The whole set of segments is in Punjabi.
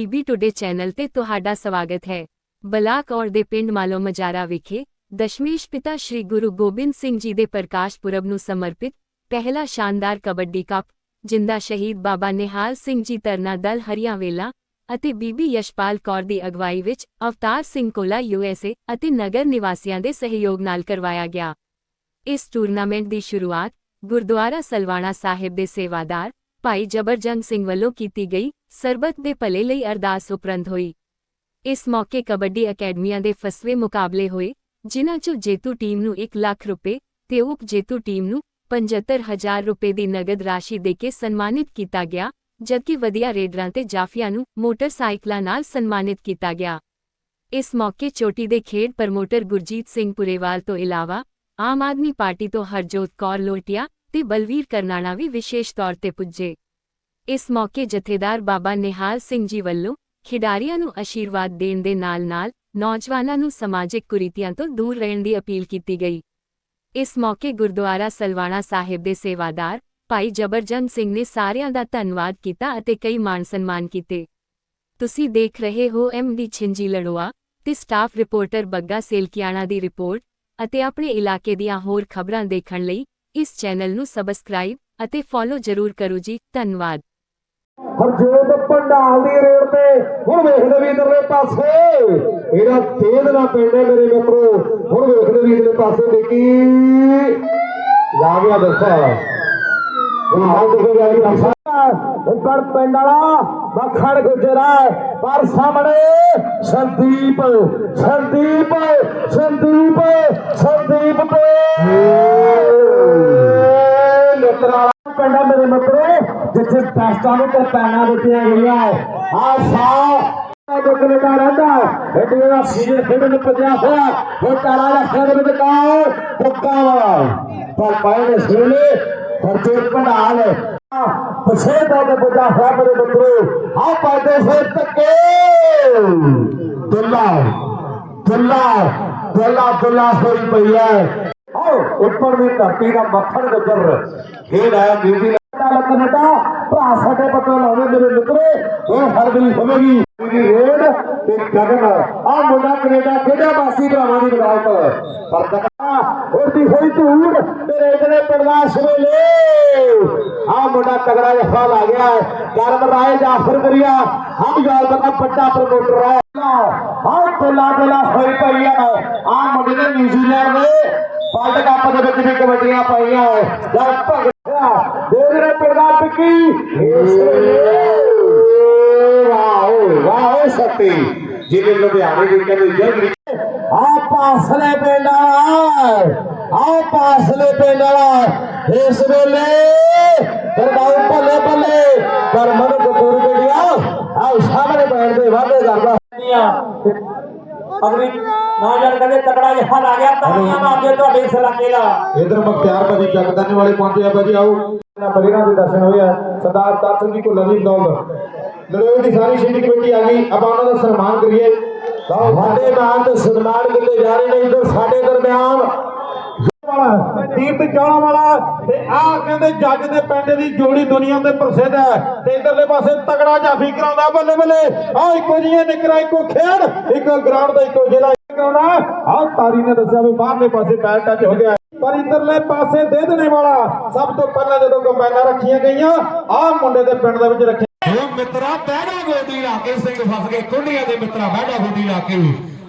ਟੀਬੀ ਟੁਡੇ ਚੈਨਲ ਤੇ ਤੁਹਾਡਾ ਸਵਾਗਤ ਹੈ। ਬਲਾਕ ਔਰ ਦੇ ਪਿੰਡ ਮਾਲੋ ਮਜਾਰਾ ਵਿਖੇ ਦਸ਼ਮੇਸ਼ ਪਿਤਾ ਸ੍ਰੀ ਗੁਰੂ ਗੋਬਿੰਦ ਸਿੰਘ ਜੀ ਦੇ ਪ੍ਰਕਾਸ਼ ਪੁਰਬ ਨੂੰ ਸਮਰਪਿਤ ਪਹਿਲਾ ਸ਼ਾਨਦਾਰ ਕਬੱਡੀ ਕੱਪ, ਜਿੰਦਾ ਸ਼ਹੀਦ ਬਾਬਾ ਨਿਹਾਲ ਸਿੰਘ ਜੀ ਤਰਨਾ ਦਲ ਹਰੀਆਂਵੇਲਾ ਅਤੇ ਬੀਬੀ ਯਸ਼ਪਾਲ ਕੌਰ ਦੀ ਅਗਵਾਈ ਵਿੱਚ ਅਵਤਾਰ ਸਿੰਘ ਕੋਲਾ ਯੂਐਸਏ ਅਤੇ ਨਗਰ ਨਿਵਾਸੀਆਂ ਦੇ ਸਹਿਯੋਗ ਨਾਲ ਕਰਵਾਇਆ ਗਿਆ। ਇਸ ਟੂਰਨਾਮੈਂਟ ਦੀ ਸ਼ੁਰੂਆਤ ਗੁਰਦੁਆਰਾ ਸਲਵਾਣਾ ਸਾਹਿਬ ਦੇ ਸੇਵਾਦਾਰ ਭਾਈ ਜਬਰਜੰਗ ਸਿੰਘ ਵੱਲੋਂ ਕੀਤੀ ਗਈ ਸਰਬਤ ਦੇ ਭਲੇ ਲਈ ਅਰਦਾਸ ਉਪਰੰਤ ਹੋਈ। ਇਸ ਮੌਕੇ ਕਬੱਡੀ ਅਕੈਡਮੀਆਂ ਦੇ ਫਸਵੇਂ ਮੁਕਾਬਲੇ ਹੋਏ, ਜਿਨ੍ਹਾਂ 'ਚੋਂ ਜੇਤੂ ਟੀਮ ਨੂੰ 1 ਲੱਖ ਰੁਪਏ ਤੇ ਉਪ ਜੇਤੂ ਟੀਮ ਨੂੰ 75000 ਰੁਪਏ ਦੀ ਨਗਦ ਰਾਸ਼ੀ ਦੇ ਕੇ ਸਨਮਾਨਿਤ ਕੀਤਾ ਗਿਆ, ਜਦਕਿ ਵਧੀਆ ਰੇਡਰਾਂ ਤੇ ਜਾਫੀਆਂ ਨੂੰ ਮੋਟਰਸਾਈਕਲਾਂ ਨਾਲ ਸਨਮਾਨਿਤ ਕੀਤਾ ਗਿਆ। ਇਸ ਮੌਕੇ ਚੋਟੀ ਦੇ ਖੇਡ ਪ੍ਰਮੋਟਰ ਗੁਰਜੀਤ ਸਿੰਘ ਪੁਰੇਵਾਲ ਤੋਂ ਇਲਾਵਾ ਆਮ ਆਦਮੀ ਪਾਰਟੀ ਤੋਂ ਹਰਜੋਤ ਕੌਰ ਲੋਟਿਆ ਤੇ ਬਲਵੀਰ ਕਰਨਾਣਾ ਵੀ ਵਿਸ਼ੇਸ਼ ਤੌਰ ਤੇ ਪੁੱਜੇ। ਇਸ ਮੌਕੇ ਜਥੇਦਾਰ ਬਾਬਾ ਨਿਹਾਲ ਸਿੰਘ ਜੀ ਵੱਲੋਂ ਖਿਡਾਰੀਆਂ ਨੂੰ ਅਸ਼ੀਰਵਾਦ ਦੇਣ ਦੇ ਨਾਲ-ਨਾਲ ਨੌਜਵਾਨਾਂ ਨੂੰ ਸਮਾਜਿਕ ਕੁਰੀਤੀਆਂ ਤੋਂ ਦੂਰ ਰਹਿਣ ਦੀ ਅਪੀਲ ਕੀਤੀ ਗਈ। ਇਸ ਮੌਕੇ ਗੁਰਦੁਆਰਾ ਸਲਵਾਣਾ ਸਾਹਿਬ ਦੇ ਸੇਵਾਦਾਰ ਭਾਈ ਜਬਰਜੰਗ ਸਿੰਘ ਨੇ ਸਾਰਿਆਂ ਦਾ ਧੰਨਵਾਦ ਕੀਤਾ ਅਤੇ ਕਈ ਮਾਣ ਸਨਮਾਨ ਕੀਤੇ। ਤੁਸੀਂ ਦੇਖ ਰਹੇ ਹੋ ਐਮ ਐਮਡੀ ਛਿੰਜੀ ਲੜੋਆ ਤੇ ਸਟਾਫ ਰਿਪੋਰਟਰ ਬੱਗਾ ਸੇਲਕਿਆਣਾ ਦੀ ਰਿਪੋਰਟ ਅਤੇ ਆਪਣੇ ਇਲਾਕੇ ਦੀਆਂ ਹੋਰ ਖਬਰਾਂ ਦੇਖਣ ਲਈ ਇਸ ਚੈਨਲ ਨੂੰ ਸਬਸਕ੍ਰਾਈਬ ਅਤੇ ਫੋਲੋ ਜ਼ਰੂਰ ਕਰੋ ਜੀ, ਧੰਨਵਾਦ। ਹਰਜੋਤ ਪੰਡਾਲ ਦੀ ਰੇਡ ਤੇ, ਹੁਣ ਵੇਖਦੇ ਵੀ ਇਧਰਲੇ ਪਾਸੇ। ਇਹਦਾ ਤੇਜ਼ ਨਾ ਪਿੰਡ ਹੈ ਮੇਰੇ ਮਿੱਤਰੋ। ਹੁਣ ਵੇਖਦੇ ਵੀ ਇਧਰਲੇ ਪਾਸੇ ਦੇਖੀ ਲਾ ਗਿਆ ਦੱਸਾ ਹੁਣ ਪਿੰਡ ਵਾਲਾ ਮੱਖਣ ਗੁਜਰਾ ਪਰ ਸਾਹਮਣੇ ਸੰਦੀਪ ਸੰਦੀਪ ਸੰਦੀਪ ਸੰਦੀਪ ਤੇ ਮਿੱਤਰਾ ਪਿੰਡਾਂ ਮੇਰੇ ਮਿੱਤਰੋ, ਜਿੱਥੇ ਦਸਤਾਂ ਨੂੰ ਕਰਤਾਨਾ ਦਿੱਤੀਆਂ ਗਈਆਂ ਆ ਸਾ ਜੋ ਕੈਨੇਡਾ ਰਹਿੰਦਾ ਇੰਡੀਆ ਦਾ ਸੀਜ਼ਨ ਖੇਡਣ ਨੂੰ ਹੋਇਆ, ਉਹ ਚਾਲਾ ਦਾ ਖੇਡ ਵਿੱਚ ਕਾਉ ਟੁੱਕਾ ਵਾਲਾ। ਪਰ ਪਾਏ ਨੇ ਸੋਲੇ ਖਰਚੇ ਪੰਡਾਲ ਪਛੇ ਦਾ ਤੇ ਪੁੱਜਾ ਮੇਰੇ ਮਿੱਤਰੋ। ਆ ਪਾਦੇ ਸੇ ਤੱਕੇ ਦੁੱਲਾ ਦੁੱਲਾ ਦੁੱਲਾ ਦੁੱਲਾ ਹੋਈ ਪਈ ਹੈ ਆਓ ਉੱਪਰ ਦੀ ਧਰਤੀ ਦਾ ਮੱਖਣ ਗੱਜਰ ਖੇਡ ਆਇਆ ਨਿਊਜ਼ੀਲੈਂਡ ਦਾ ਕੈਨੇਡਾ ਭਰਾ ਸਾਡੇ ਪਤਾ ਲਾਉਂਦੇ ਮੇਰੇ ਮਿੱਤਰੋ। ਉਹ ਹਰਬਰੀ ਹੋਵੇਗੀ। ਰੇਡ ਤੇ ਗਗਨ। ਆ ਮੁੰਡਾ ਕੈਨੇਡਾ ਖੇਡਿਆ ਬਾਸੀ ਭਰਾਵਾਂ ਦੀ ਬਗਾਵਤ ਪਰ ਤਕਾ ਹੋਈ ਧੂੜ ਤੇ ਰੇਡ ਪਰਵਾਸ ਵੇਲੇ। ਆ ਮੁੰਡਾ ਤਗੜਾ ਜਫਾ ਲਾ ਗਿਆ ਕਰਮ ਰਾਏ ਜਾਫਰ ਕਰਿਆ, ਹਮ ਗੱਲ ਦਾ ਵੱਡਾ ਪ੍ਰਮੋਟਰ ਹੈ ਹਾਂ ਤੋਲਾ ਤੋਲਾ ਹੋਈ ਪਈ ਆ। ਆ ਮੁੰਡੇ ਨੇ ਨਿਊਜ਼ੀਲੈਂਡ ਦੇ ਵਰਲਡ ਕੱਪ ਦੇ ਵਿੱਚ ਵੀ ਕਬੱਡੀਆਂ ਪਾਈਆਂ ਜਦ ਭਗਿਆ ਦੇਵਰੇ ਪਿੰਡਾ ਪਿੱਕੀ ਵਾਓ ਵਾਓ ਸੱਤੀ। ਜਿਹਨੇ ਲੁਧਿਆਣੇ ਦੀ ਕਹਿੰਦੇ, ਜਲਦੀ ਆ ਪਾਸਲੇ ਪਿੰਡ ਆ ਪਾਸਲੇ ਪਿੰਡ ਵਾਲਾ। ਇਸ ਵੇਲੇ ਦਰਬਾਰ ਭੱਲੇ ਭੱਲੇ ਪਰ ਮਨ ਕਪੂਰ ਬੇੜੀਆ ਆ ਸਾਹਮਣੇ ਬੈਠ ਦੇ ਵਾਅਦੇ ਕਰਦਾ। ਅਗਲੀ ਨੌਜਵਾਨ ਕਹਿੰਦੇ ਤਕੜਾ ਜਿਹਾ ਲਾ ਗਿਆ ਤਾਲੀਆਂ ਮਾਰਦੇ ਤੁਹਾਡੇ ਇਸ ਇਲਾਕੇ ਦਾ। ਇਧਰ ਮੁਖਤਿਆਰ ਭਾਜੀ ਜਗਦਾਨੇ ਵਾਲੇ ਪਹੁੰਚੇ ਆ ਭਾਜੀ ਆਓ। ਬਲੀਰਾਂ ਦੇ ਦਰਸ਼ਨ ਹੋਏ ਆ। ਸਰਦਾਰ ਤਾਰ ਸਿੰਘ ਜੀ ਕੋਲ ਨਵੀਂ ਦੌਲਤ ਲੜੋਏ ਦੀ ਸਾਰੀ ਸ਼ੀਟ ਕਮੇਟੀ ਆ ਗਈ। ਆਪਾਂ ਉਹਨਾਂ ਦਾ ਸਨਮਾਨ ਕਰੀਏ। ਸਾਡੇ ਨਾਮ ਤੇ ਸਨਮਾਨ ਕੀਤੇ ਜਾ ਰਹੇ ਨੇ ਇਧਰ ਸਾਡੇ ਦਰਮਿਆਨ। ਦੀਪ ਚਾਲਾ ਵਾਲਾ ਤੇ ਆਹ ਕਹਿੰਦੇ ਜੱਜ ਦੇ ਪਿੰਡ ਦੀ ਜੋੜੀ ਦੁਨੀਆ ਤੇ ਪ੍ਰਸਿੱਧ ਹੈ। ਤੇ ਇਧਰਲੇ ਪਾਸੇ ਤਗੜਾ ਜਾਫੀ ਕਰਾਉਂਦਾ ਬੱਲੇ ਬੱਲੇ। ਆਹ ਇੱਕੋ ਜਿਹੀਆਂ ਨਿਕਰਾਂ, ਇੱਕੋ ਖੇਡ, ਇੱਕੋ ਗਰਾਊਂਡ ਦਾ ਇੱਕੋ ਜ਼ਿਲ੍ਹਾ ਕਰਾਉਂਦਾ ਆਹ ਤਾਰੀ ਨੇ ਦੱਸਿਆ ਵੀ ਬਾਹਰਲੇ ਪਾਸੇ ਪੈਰ ਟੱਚ ਹੋ ਗਿਆ। ਪਰ ਇਧਰਲੇ ਪਾਸੇ ਦੇ ਦੇਣੇ ਵਾਲਾ ਸਭ ਤੋਂ ਪਹਿਲਾਂ ਜਦੋਂ ਕੰਬਾਈਨਾਂ ਰੱਖੀਆਂ ਗਈਆਂ, ਆਹ ਮੁੰਡੇ ਦੇ ਪਿੰਡ ਦੇ ਵਿੱਚ ਰੱਖੀਆਂ ਉਹ ਮਿੱਤਰਾ ਬਹਿਣਾ ਗੋਡੀ ਲਾ ਕੇ ਸਿੰਘ ਫਸ ਗਏ, ਕੁੰਡੀਆਂ ਦੇ ਮਿੱਤਰਾ ਬਹਿਣਾ ਗੋਡੀ ਲਾ ਕੇ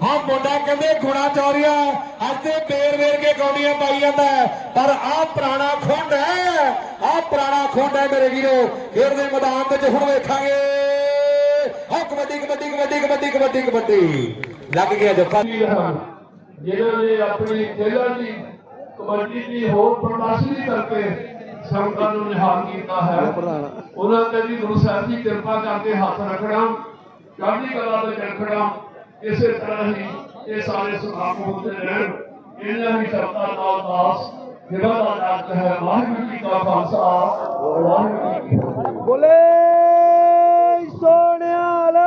ਹਾਂ ਮੁੰਡਾ ਕਹਿੰਦੇ ਗੁਣਾ ਚੌਰੀਆ, ਅੱਜ ਤੇ ਬੇਰ ਵੇਰ ਕੇ ਗੋਡੀਆਂ ਪਾਈ ਜਾਂਦਾ ਪਰ ਆਹ ਪੁਰਾਣਾ ਖੁੰਡ ਹੈ, ਆਹ ਪੁਰਾਣਾ ਖੁੰਡ ਹੈ ਮੇਰੇ ਵੀਰੋ। ਖੇਡ ਦੇ ਮੈਦਾਨ ਵਿੱਚ ਹੁਣ ਵੇਖਾਂਗੇ। ਹਾਂ ਕਬੱਡੀ ਕਬੱਡੀ ਕਬੱਡੀ ਕਬੱਡੀ ਕਬੱਡੀ ਕਬੱਡੀ। ਲੱਗ ਗਿਆ ਜੱਫਾ। ਜਿਨ੍ਹਾਂ ਨੇ ਆਪਣੀ ਖੇਡਾਂ ਦੀ ਕਬੱਡੀ ਦੀ ਹੋਰ ਪ੍ਰਦਰਸ਼ਨੀ ਕਰਕੇ ਸੰਗਤਾਂ ਨੂੰ ਨਿਹਾਲ ਕੀਤਾ ਹੈ। ਉਹਨਾਂ ਤੇ ਵੀ ਗੁਰੂ ਸਾਹਿਬ ਦੀ ਕਿਰਪਾ ਕਰਕੇ ਹੱਥ ਰੱਖਣਾ ਚੜ੍ਹਦੀ ਕਲਾ ਦੇ ਰੱਖਣਾ ਇਸੇ ਤਰ੍ਹਾਂ ਹੀ ਇਹ ਸਾਰੇ ਸੁਖਾਪ ਹੁੰਦੇ ਰਹਿਣ। ਇਹਨਾਂ ਹੀ ਸ਼ਬਦਾਂ ਨਾਲ ਦਾਸ ਜਿਨ੍ਹਾਂ ਦਾ ਨਾਮ ਹੈ। ਵਾਹਿਗੁਰੂ ਜੀ ਕਾ ਖਾਲਸਾ ਵਾਹਿਗੁਰੂ ਜੀ ਕੀ ਫਤਿਹ। ਬੋਲੇ ਸੋਹਣਿਆਲ